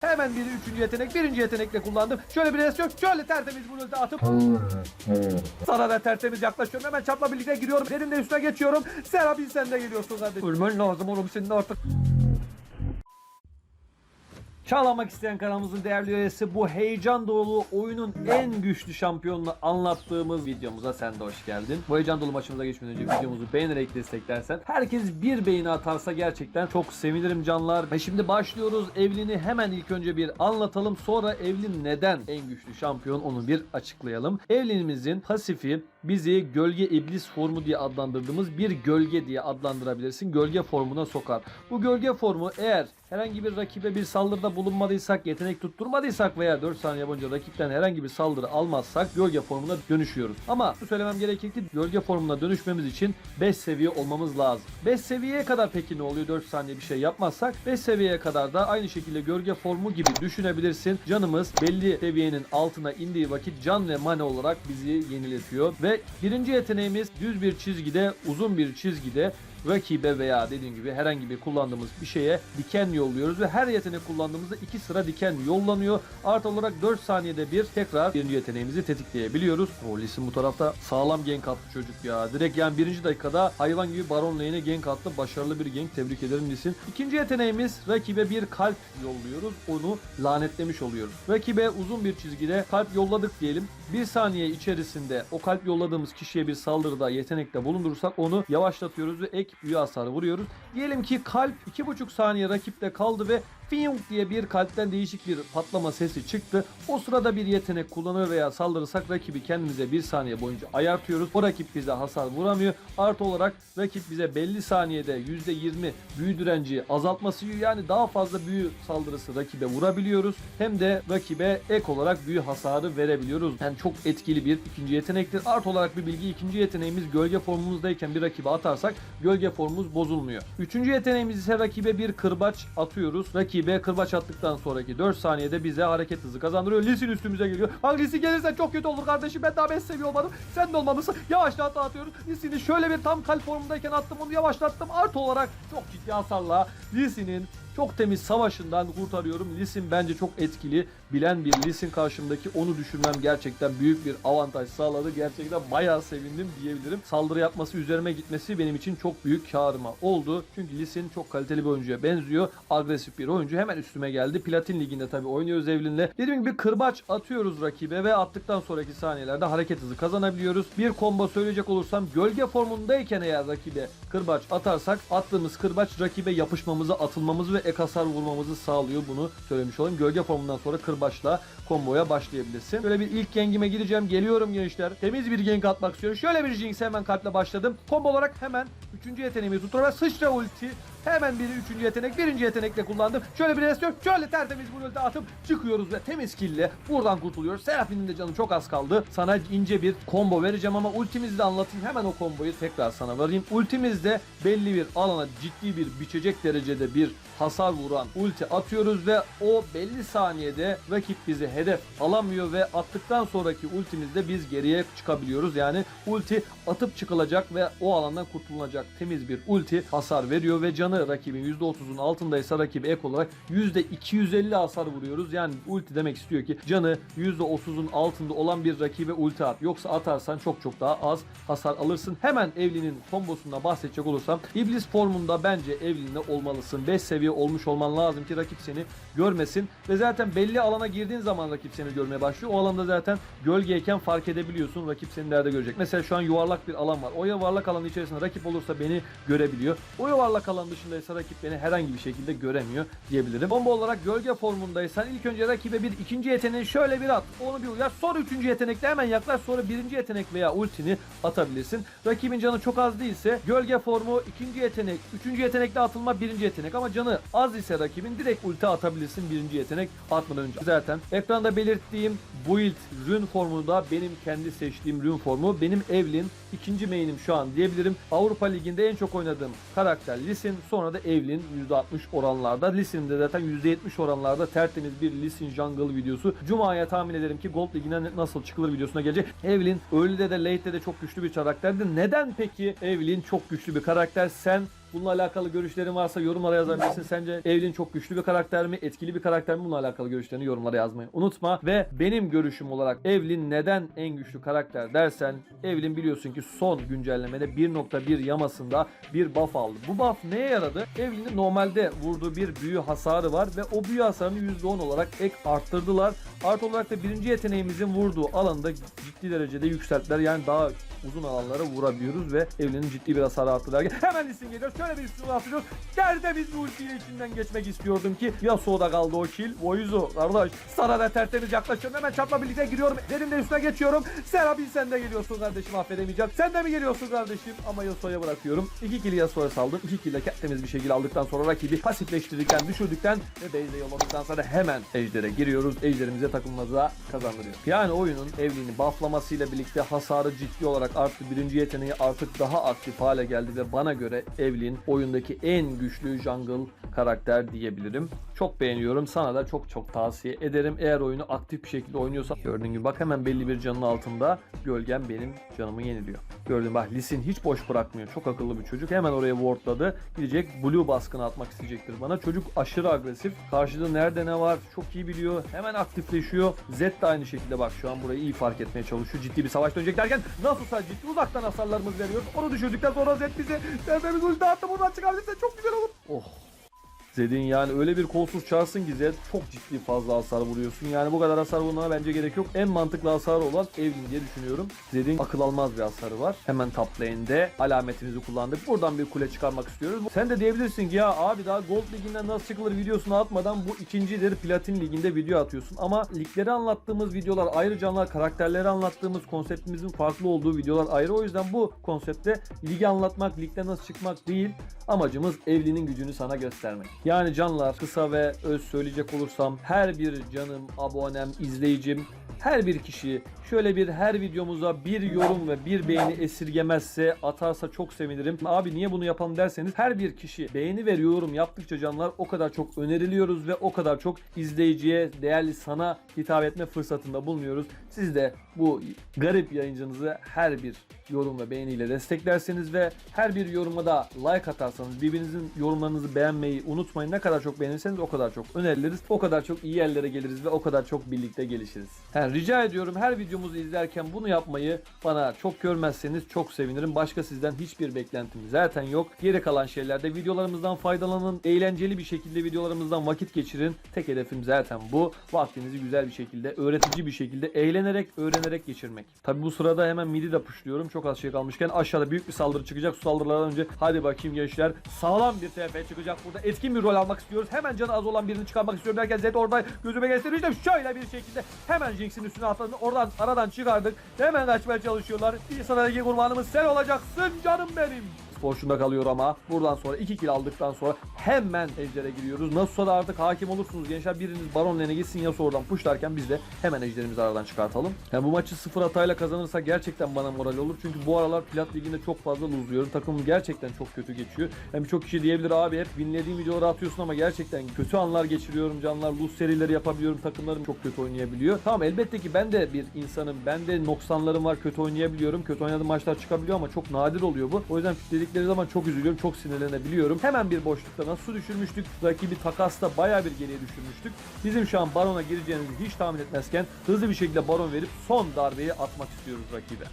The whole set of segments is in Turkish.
Hemen biri üçüncü yetenek, birinci yetenekle kullandım. Şöyle bir es yok, şöyle tertemiz bunu ulti atıp sana da tertemiz yaklaşıyorum. Hemen çapla birlikte giriyorum. Senin de üstüne geçiyorum. Serap'in sen de geliyorsun kardeşim. Ölmen lazım oğlum senin artık. Çağlamak isteyen kanalımızın değerli üyesi bu heyecan dolu oyunun en güçlü şampiyonunu anlattığımız videomuza sen de hoş geldin. Bu heyecan dolu maçımıza geçmeden önce videomuzu beğenerek desteklersen herkes bir beğeni atarsa gerçekten çok sevinirim canlar. Ve şimdi başlıyoruz. Evlin'i hemen ilk önce bir anlatalım. Sonra Evlin neden en güçlü şampiyon onu bir açıklayalım. Evlin'imizin pasifi bizi gölge iblis formu diye adlandırdığımız bir gölge diye adlandırabilirsin. Gölge formuna sokar. Bu gölge formu eğer herhangi bir rakibe bir saldırıda bulunmadıysak, yetenek tutturmadıysak veya 4 saniye boyunca rakipten herhangi bir saldırı almazsak gölge formuna dönüşüyoruz. Ama şu söylemem gerekir ki gölge formuna dönüşmemiz için 5 seviye olmamız lazım. 5 seviyeye kadar peki ne oluyor 4 saniye bir şey yapmazsak? 5 seviyeye kadar da aynı şekilde gölge formu gibi düşünebilirsin. Canımız belli seviyenin altına indiği vakit can ve mane olarak bizi yeniletiyor. Ve birinci yeteneğimiz düz bir çizgide, uzun bir çizgide rakibe veya dediğim gibi herhangi bir kullandığımız bir şeye diken yolluyoruz ve her yetenek kullandığımızda iki sıra diken yollanıyor. Artı olarak 4 saniyede bir tekrar birinci yeteneğimizi tetikleyebiliyoruz. O Lis'in bu tarafta sağlam gank attı çocuk ya. Direkt yani birinci dakikada hayvan gibi Baron lane'e gank attı. Başarılı bir gank. Tebrik ederim Lis'in. İkinci yeteneğimiz rakibe bir kalp yolluyoruz. Onu lanetlemiş oluyoruz. Rakibe uzun bir çizgide kalp yolladık diyelim. Bir saniye içerisinde o kalp yolladığımız kişiye bir saldırıda yetenekte bulundurursak onu yavaşlatıyoruz ve ek büyü hasarı vuruyoruz. Diyelim ki kalp 2,5 saniye rakipte kaldı ve Fiyunk diye bir kalpten değişik bir patlama sesi çıktı. O sırada bir yetenek kullanır veya saldırırsak rakibi kendimize bir saniye boyunca ayartıyoruz. O rakip bize hasar vuramıyor. Artı olarak rakip bize belli saniyede %20 büyü direnci azaltması yani daha fazla büyü saldırısı rakibe vurabiliyoruz. Hem de rakibe ek olarak büyü hasarı verebiliyoruz. Yani çok etkili bir ikinci yetenektir. Artı olarak bir bilgi ikinci yeteneğimiz gölge formumuzdayken bir rakibe atarsak gölge formumuz bozulmuyor. Üçüncü yeteneğimiz ise rakibe bir kırbaç atıyoruz. Rakibe kırbaç attıktan sonraki 4 saniyede bize hareket hızı kazandırıyor. Lisin üstümüze geliyor. Bak Lisin gelirse çok kötü olur kardeşim. Ben daha 5 seviye olmadım. Sen de olmamışsın. Yavaşlat atıyoruz. Lisin'i şöyle bir tam kalp formundayken attım onu yavaşlattım. Artı olarak çok ciddi hasarla Lisin'in çok temiz savaşından kurtarıyorum. Lisin bence çok etkili. Bilen bir Lisin karşımdaki onu düşürmem gerçekten büyük bir avantaj sağladı. Gerçekten bayağı sevindim diyebilirim. Saldırı yapması üzerime gitmesi benim için çok büyük karıma oldu. Çünkü Lisin çok kaliteli bir oyuncuya benziyor. Agresif bir oyuncu. Hemen üstüme geldi. Platin liginde tabii oynuyoruz Evlin'le. Dediğim gibi kırbaç atıyoruz rakibe ve attıktan sonraki saniyelerde hareket hızı kazanabiliyoruz. Bir combo söyleyecek olursam gölge formundayken eğer rakibe kırbaç atarsak attığımız kırbaç rakibe yapışmamızı, atılmamızı ve ek hasar vurmamızı sağlıyor. Bunu söylemiş olayım. Gölge formundan sonra kırbaçla komboya başlayabilirsin. Böyle bir ilk gengime gideceğim. Geliyorum gençler. Temiz bir genk atmak istiyorum. Şöyle bir jinx hemen kalple başladım. Combo olarak hemen 3. yeteneğimi tutar ve sıçra ulti. Hemen bir üçüncü yetenek, birinci yetenekle kullandım. Şöyle bir es yok. Şöyle tertemiz bu ulti atıp çıkıyoruz ve temiz kille buradan kurtuluyoruz. Seraphinin de canı çok az kaldı. Sana ince bir combo vereceğim ama ultimizi de anlatayım. Hemen o komboyu tekrar sana vereyim. Ultimizde belli bir alana ciddi bir biçecek derecede bir hasar vuran ulti atıyoruz ve o belli saniyede rakip bizi hedef alamıyor ve attıktan sonraki ultimizde biz geriye çıkabiliyoruz. Yani ulti atıp çıkılacak ve o alandan kurtulunacak temiz bir ulti hasar veriyor ve canı rakibin %30'un altındaysa rakibi ek olarak %250 hasar vuruyoruz. Yani ulti demek istiyor ki canı %30'un altında olan bir rakibe ulti at. Yoksa atarsan çok çok daha az hasar alırsın. Hemen Evlin'in kombosunda bahsedecek olursam İblis formunda bence Evlin'de olmalısın. 5 seviye olmuş olman lazım ki rakip seni görmesin. Ve zaten belli alana girdiğin zaman rakip seni görmeye başlıyor. O alanda zaten gölgeyken fark edebiliyorsun. Rakip seni nerede görecek. Mesela şu an yuvarlak bir alan var. O yuvarlak alanın içerisinde rakip olursa beni görebiliyor. O yuvarlak alan dışındaysa rakip beni herhangi bir şekilde göremiyor diyebilirim. Bomba olarak gölge formundaysan ilk önce rakibe bir ikinci yeteneği şöyle bir at. Onu bir uyar. Sonra üçüncü yetenekle hemen yaklaş. Sonra birinci yetenek veya ultini atabilirsin. Rakibin canı çok az değilse gölge formu ikinci yetenek, üçüncü yetenekle atılma birinci yetenek ama canı az ise rakibin direkt ulti atabilirsin birinci yetenek atmadan önce. Zaten ekranda belirttiğim build rün formu da benim kendi seçtiğim rün formu. Benim Evlin ikinci main'im şu an diyebilirim. Avrupa Ligi'nde en çok oynadığım karakter Lisin. Sonra da Evlin %60 oranlarda. Lisin'in de zaten %70 oranlarda tertemiz bir Lisin Jungle videosu. Cuma'ya tahmin ederim ki Gold Ligi'ne nasıl çıkılır videosuna gelecek. Evlin early'de de late'de de çok güçlü bir karakterdi. Neden peki Evlin çok güçlü bir karakter? Sen Bununla alakalı görüşlerin varsa yorumlara yazabilirsin. Sence Evelyn çok güçlü bir karakter mi? Etkili bir karakter mi? Bununla alakalı görüşlerini yorumlara yazmayı unutma. Ve benim görüşüm olarak Evelyn neden en güçlü karakter dersen Evelyn biliyorsun ki son güncellemede 1.1 yamasında bir buff aldı. Bu buff neye yaradı? Evelyn'in normalde vurduğu bir büyü hasarı var ve o büyü hasarını %10 olarak ek arttırdılar. Artı olarak da birinci yeteneğimizin vurduğu alanda ciddi derecede yükselttiler. Yani daha uzun alanlara vurabiliyoruz ve Evelyn'in ciddi bir hasarı arttı derken hemen isim geliyor. Şöyle bir isim atıyoruz. Tertemiz bir ultiyle içinden geçmek istiyordum ki Yasuo'da kaldı o kill. Voizo kardeş sana da tertemiz yaklaşıyorum. Hemen çatla birlikte giriyorum. Derin de üstüne geçiyorum. Serabil sen de geliyorsun kardeşim affedemeyeceğim. Sen de mi geliyorsun kardeşim? Ama Yasuo'ya bırakıyorum. İki kill Yasuo'ya saldım. İki kill de temiz bir şekilde aldıktan sonra rakibi pasifleştirdikten, düşürdükten ve base'e yolladıktan sonra hemen Ejder'e giriyoruz. Ejder'imize takımımıza kazandırıyor. Yani oyunun Evelyn'i bufflamasıyla birlikte hasarı ciddi olarak arttı. Birinci yeteneği artık daha aktif hale geldi ve bana göre Evelyn oyundaki en güçlü jungle karakter diyebilirim. Çok beğeniyorum. Sana da çok çok tavsiye ederim. Eğer oyunu aktif bir şekilde oynuyorsan gördüğün gibi bak hemen belli bir canın altında gölgen benim canımı yeniliyor. Gördün bak Lisin hiç boş bırakmıyor. Çok akıllı bir çocuk. Hemen oraya wardladı. Gidecek blue baskını atmak isteyecektir bana. Çocuk aşırı agresif. Karşıda nerede ne var çok iyi biliyor. Hemen aktifleşiyor. Zed de aynı şekilde bak şu an burayı iyi fark etmeye çalışıyor. Ciddi bir savaş dönecek derken nasılsa ciddi uzaktan hasarlarımız veriyor. Onu düşürdükten sonra Zed bize tepemiz ulti attı. Buradan çıkabilirse çok güzel olur. Oh Zed'in yani öyle bir kolsuz çarsın ki Zed çok ciddi fazla hasar vuruyorsun. Yani bu kadar hasar vurmana bence gerek yok. En mantıklı hasarı olan Evelyn diye düşünüyorum. Zed'in akıl almaz bir hasarı var. Hemen top lane'de alametimizi kullandık. Buradan bir kule çıkarmak istiyoruz. Sen de diyebilirsin ki ya abi daha Gold Ligi'nden nasıl çıkılır videosunu atmadan bu ikincidir Platin Ligi'nde video atıyorsun. Ama ligleri anlattığımız videolar ayrı canlar, karakterleri anlattığımız konseptimizin farklı olduğu videolar ayrı. O yüzden bu konsepte ligi anlatmak, ligde nasıl çıkmak değil. Amacımız Evli'nin gücünü sana göstermek. Yani canlar kısa ve öz söyleyecek olursam her bir canım, abonem, izleyicim, her bir kişi şöyle bir her videomuza bir yorum ve bir beğeni esirgemezse atarsa çok sevinirim. Abi niye bunu yapalım derseniz her bir kişi beğeni ve yorum yaptıkça canlar o kadar çok öneriliyoruz ve o kadar çok izleyiciye değerli sana hitap etme fırsatında bulunuyoruz. Siz de bu garip yayıncınızı her bir yorum ve beğeniyle desteklerseniz ve her bir yoruma da like atarsanız birbirinizin yorumlarınızı beğenmeyi unutmayın. Ne kadar çok beğenirseniz o kadar çok öneriliriz. O kadar çok iyi yerlere geliriz ve o kadar çok birlikte gelişiriz. Yani rica ediyorum her videomuzu izlerken bunu yapmayı bana çok görmezseniz çok sevinirim. Başka sizden hiçbir beklentim zaten yok. Geri kalan şeylerde videolarımızdan faydalanın. Eğlenceli bir şekilde videolarımızdan vakit geçirin. Tek hedefim zaten bu. Vaktinizi güzel bir şekilde, öğretici bir şekilde, eğlenerek, öğrenerek geçirmek. Tabi bu sırada hemen midi de pushluyorum. Çok az şey kalmışken aşağıda büyük bir saldırı çıkacak. Su saldırılardan önce hadi bakayım gençler. Sağlam bir TF çıkacak burada. Etkin bir rol almak istiyoruz. Hemen canı az olan birini çıkarmak istiyorum derken Zed orada gözüme gösteriyor. İşte şöyle bir şekilde hemen Jinx'in üstüne atladı. Oradan aradan çıkardık. Hemen kaçmaya çalışıyorlar. Bir sonraki kurbanımız sen olacaksın canım benim. Boşunda kalıyor ama buradan sonra 2 kill aldıktan sonra hemen Ejder'e giriyoruz. Nasılsa da artık hakim olursunuz gençler. Biriniz Baron lane'e gitsin ya oradan pushlarken biz de hemen Ejder'imizi aradan çıkartalım. Yani bu maçı sıfır hatayla kazanırsak gerçekten bana moral olur. Çünkü bu aralar Plat Ligi'nde çok fazla luzluyorum. Takımım gerçekten çok kötü geçiyor. Yani birçok kişi diyebilir abi hep winlediğim videoları atıyorsun ama gerçekten kötü anlar geçiriyorum canlar. Luz serileri yapabiliyorum. Takımlarım çok kötü oynayabiliyor. Tamam elbette ki ben de bir insanım. Ben de noksanlarım var. Kötü oynayabiliyorum. Kötü oynadığım maçlar çıkabiliyor ama çok nadir oluyor bu. O yüzden dedikleri zaman çok üzülüyorum. Çok sinirlenebiliyorum. Hemen bir boşlukta nasıl düşürmüştük? Rakibi takasta bayağı bir geriye düşürmüştük. Bizim şu an Baron'a gireceğimizi hiç tahmin etmezken hızlı bir şekilde Baron verip son darbeyi atmak istiyoruz rakibe.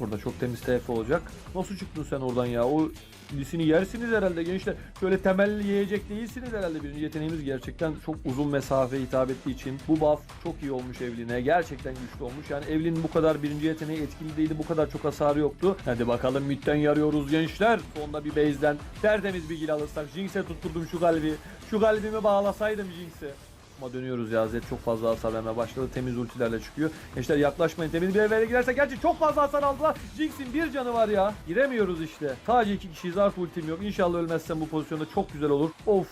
Burada çok temiz TF olacak. Nasıl çıktın sen oradan ya? O lisini yersiniz herhalde gençler. Şöyle temelli yiyecek değilsiniz herhalde. Birinci yeteneğimiz gerçekten çok uzun mesafe hitap ettiği için. Bu buff çok iyi olmuş Evlin'e. Gerçekten güçlü olmuş. Yani Evlin'in bu kadar birinci yeteneği etkili değildi. Bu kadar çok hasarı yoktu. Hadi bakalım midden yarıyoruz gençler. Sonunda bir base'den tertemiz bir kill alırsak. Jinx'e tutturdum şu kalbi. Şu kalbimi bağlasaydım Jinx'e. Ama dönüyoruz ya Zed çok fazla hasar vermeye başladı. Temiz ultilerle çıkıyor. Gençler yaklaşmayın. Temiz bir evre girerse gerçi çok fazla hasar aldılar. Jinx'in bir canı var ya. Giremiyoruz işte. Sadece iki kişiyiz. Artı ultim yok. İnşallah ölmezsem bu pozisyonda çok güzel olur. Of.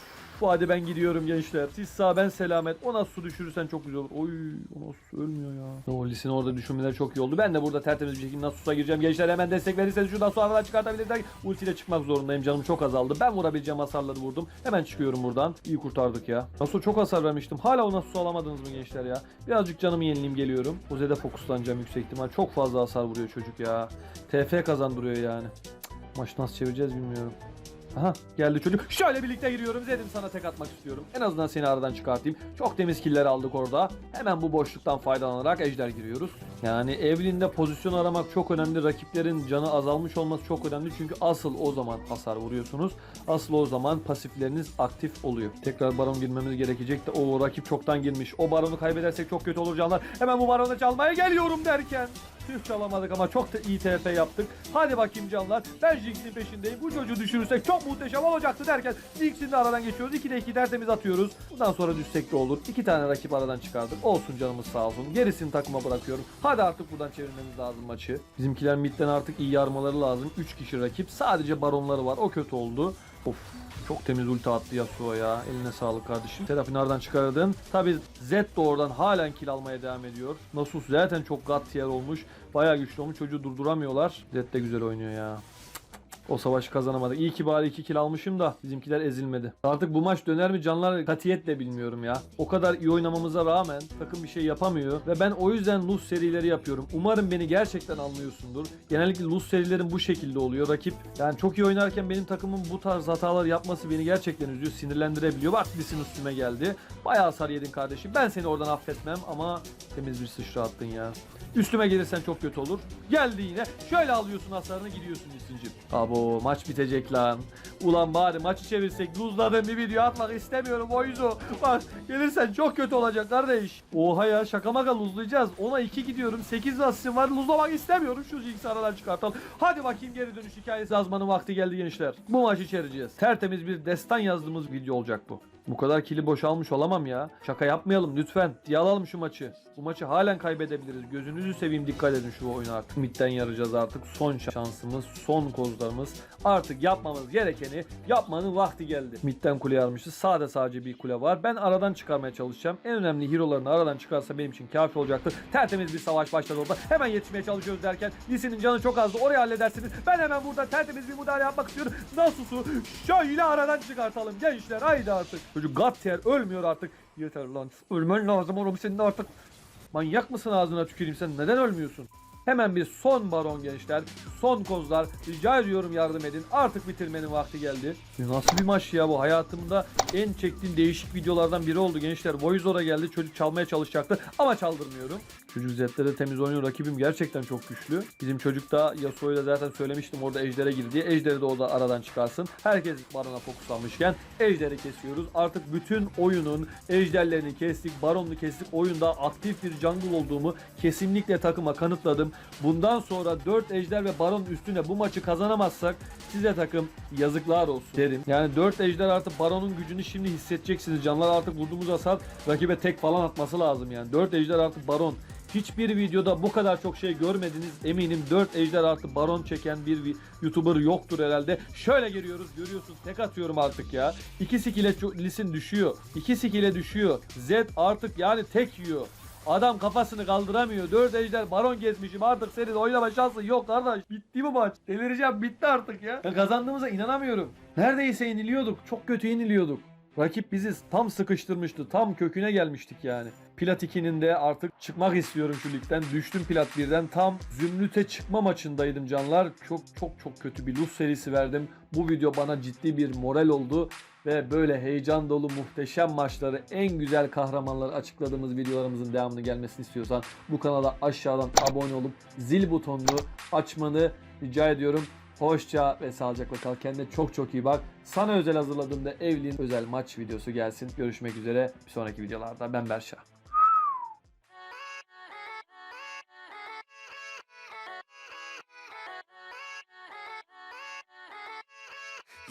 Hadi ben gidiyorum gençler. Siz sağ ben selamet. O nasıl su düşürürsen çok güzel olur. Oy o nasıl ölmüyor ya. O Lis'in orada düşürmeleri çok iyi oldu. Ben de burada tertemiz bir şekilde Nasus'a gireceğim. Gençler hemen destek verirseniz şuradan su aradan çıkartabilirler. Ultiyle çıkmak zorundayım. Canım çok azaldı. Ben vurabileceğim hasarları vurdum. Hemen çıkıyorum buradan. İyi kurtardık ya. Nasus çok hasar vermiştim. Hala o Nasus'u alamadınız mı gençler ya? Birazcık canımı yenileyim geliyorum. Oze'de fokuslanacağım yüksek ihtimal. Çok fazla hasar vuruyor çocuk ya. TF kazandırıyor yani. Maçı nasıl çevireceğiz bilmiyorum. Aha geldi çocuk. Şöyle birlikte giriyorum. Zedim sana tek atmak istiyorum. En azından seni aradan çıkartayım. Çok temiz killer aldık orada. Hemen bu boşluktan faydalanarak ejder giriyoruz. Yani Evelyn'de pozisyon aramak çok önemli. Rakiplerin canı azalmış olması çok önemli. Çünkü asıl o zaman hasar vuruyorsunuz. Asıl o zaman pasifleriniz aktif oluyor. Tekrar baron girmemiz gerekecek de o rakip çoktan girmiş. O baronu kaybedersek çok kötü olur canlar. Hemen bu baronu çalmaya geliyorum derken. Tüh çalamadık ama çok da iyi TP yaptık. Hadi bakayım canlar. Ben Jinx'in peşindeyim. Bu çocuğu düşürürsek çok muhteşem olacaktı derken Jinx'in de aradan geçiyoruz. 2'de 2 tertemiz atıyoruz. Bundan sonra düşsek de olur. İki tane rakip aradan çıkardık. Olsun canımız sağ olsun. Gerisini takıma bırakıyorum. Hadi artık buradan çevirmemiz lazım maçı. Bizimkiler midden artık iyi yarmaları lazım. 3 kişi rakip. Sadece baronları var. O kötü oldu. Of çok temiz ulti attı Yasuo ya. Eline sağlık kardeşim. Serafini aradan çıkardın. Tabi Zed de oradan halen kill almaya devam ediyor. Nasus zaten çok god tier olmuş. Bayağı güçlü olmuş. Çocuğu durduramıyorlar. Zed de güzel oynuyor ya. O savaşı kazanamadık. İyi ki bari 2 kill almışım da bizimkiler ezilmedi. Artık bu maç döner mi canlar katiyetle bilmiyorum ya. O kadar iyi oynamamıza rağmen takım bir şey yapamıyor. Ve ben o yüzden Luz serileri yapıyorum. Umarım beni gerçekten anlıyorsundur. Genellikle Luz serilerim bu şekilde oluyor. Rakip yani çok iyi oynarken benim takımın bu tarz hatalar yapması beni gerçekten üzüyor. Sinirlendirebiliyor. Bak Lisin üstüme geldi. Bayağı hasar yedin kardeşim. Ben seni oradan affetmem ama temiz bir sıçra attın ya. Üstüme gelirsen çok kötü olur. Geldi yine. Şöyle alıyorsun hasarını gidiyorsun Lisin'cim. Abo maç bitecek lan. Ulan bari maçı çevirsek. Luzladığım bir video atmak istemiyorum Boyzu. Bak gelirsen çok kötü olacak kardeş. Oha ya şaka maka luzlayacağız. Ona 2 gidiyorum. 8 asistim var. Luzlamak istemiyorum. Şu Jinx'i aradan çıkartalım. Hadi bakayım geri dönüş hikayesi yazmanın vakti geldi gençler. Bu maçı içereceğiz. Tertemiz bir destan yazdığımız video olacak bu. Bu kadar kili boşalmış olamam ya. Şaka yapmayalım lütfen. Diye alalım şu maçı. Bu maçı halen kaybedebiliriz. Gözünüzü seveyim dikkat edin şu oyuna artık. Midden yarayacağız artık. Son şansımız, son kozlarımız. Artık yapmamız gerekeni yapmanın vakti geldi. Midden kule yarmışız. Sağda sadece bir kule var. Ben aradan çıkarmaya çalışacağım. En önemli hero'larını aradan çıkarsa benim için kafi olacaktır. Tertemiz bir savaş başladı orada. Hemen yetişmeye çalışıyoruz derken Lisin'in canı çok azdı. Orayı halledersiniz. Ben hemen burada tertemiz bir müdahale yapmak istiyorum. Nasus'u şöyle aradan çıkartalım gençler. Haydi artık. Çocuk God tier ölmüyor artık. Yeter lan. Ölmen lazım oğlum senin artık. Manyak mısın ağzına tüküreyim sen neden ölmüyorsun? Hemen bir son baron gençler. Son kozlar. Rica ediyorum yardım edin. Artık bitirmenin vakti geldi. Nasıl bir maç ya bu? Hayatımda en çektiğim değişik videolardan biri oldu gençler. Voiceover'a geldi. Çocuk çalmaya çalışacaktı ama çaldırmıyorum. Çocuk Zed'de temiz oynuyor. Rakibim gerçekten çok güçlü. Bizim çocuk da Yasuo'yla zaten söylemiştim orada Ejder'e girdi diye. Ejder'i de orada aradan çıkarsın. Herkes Baron'a fokuslanmışken Ejder'i kesiyoruz. Artık bütün oyunun Ejderlerini kestik, Baron'u kestik. Oyunda aktif bir jungle olduğumu kesinlikle takıma kanıtladım. Bundan sonra 4 Ejder ve Baron üstüne bu maçı kazanamazsak size takım yazıklar olsun derim. Yani 4 Ejder artık Baron'un gücünü şimdi hissedeceksiniz. Canlar artık vurduğumuz hasar rakibe tek falan atması lazım yani. 4 Ejder artık Baron. Hiçbir videoda bu kadar çok şey görmediniz. Eminim 4 ejder artı baron çeken bir YouTuber yoktur herhalde. Şöyle giriyoruz görüyorsun tek atıyorum artık ya. 2 skill'e Lisin düşüyor. 2 skill'e düşüyor. Zed artık yani tek yiyor. Adam kafasını kaldıramıyor. 4 ejder baron gezmişim. Artık senin oynama şansın yok kardeş. Bitti bu maç. Delireceğim bitti artık ya. Ben kazandığımıza inanamıyorum. Neredeyse yeniliyorduk. Çok kötü yeniliyorduk. Rakip bizi tam sıkıştırmıştı. Tam köküne gelmiştik yani. Plat 2'nin de artık çıkmak istiyorum şu ligden. Düştüm Plat 1'den. Tam Zümrüt'e çıkma maçındaydım canlar. Çok çok çok kötü bir lose serisi verdim. Bu video bana ciddi bir moral oldu. Ve böyle heyecan dolu muhteşem maçları en güzel kahramanları açıkladığımız videolarımızın devamını gelmesini istiyorsan bu kanala aşağıdan abone olup zil butonunu açmanı rica ediyorum. Hoşça ve sağlıcakla kal. Kendine çok çok iyi bak. Sana özel hazırladığımda evliliğin özel maç videosu gelsin. Görüşmek üzere bir sonraki videolarda. Ben Berşa.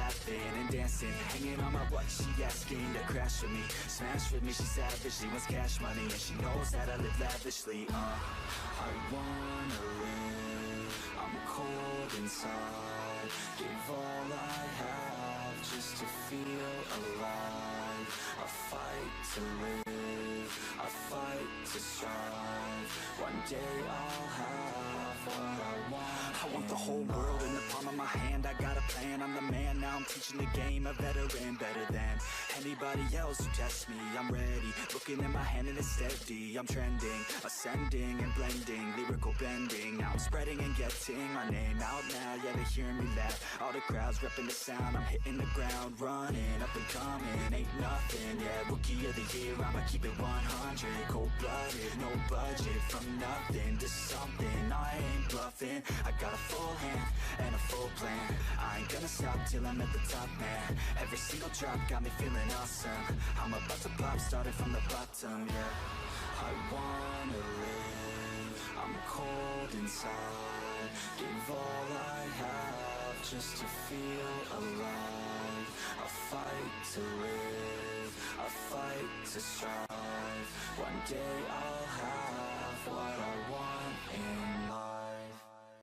laughing and dancing. Hanging on my butt, she asking to crash with me. Smash with me, she savage, she wants cash money. And she knows that I live lavishly, uh. I wanna live, I'm cold inside. Give all I have just to feel alive. I fight to live, I fight to strive. One day I'll have what I want. Want the whole world in the palm of my hand. I got a plan, I'm the man. Now I'm teaching the game, a veteran, better than anybody else who tests me. I'm ready, looking at my hand and it's steady. I'm trending, ascending and blending, lyrical bending. Now I'm spreading and getting my name out now. Yeah, they hear me laugh. All the crowds repping the sound. I'm hitting the ground, running up and coming. Ain't nothing, yeah. Rookie of the year, I'ma keep it 100. Cold blooded, no budget. From nothing to something, I ain't bluffing. I got a full hand and a full plan. I ain't gonna stop till I'm at the top, man. Every single drop got me feeling awesome. I'm about to pop, starting from the bottom, yeah. I wanna live, I'm cold inside. Give all I have just to feel alive. I fight to live, I fight to strive. One day I'll have what I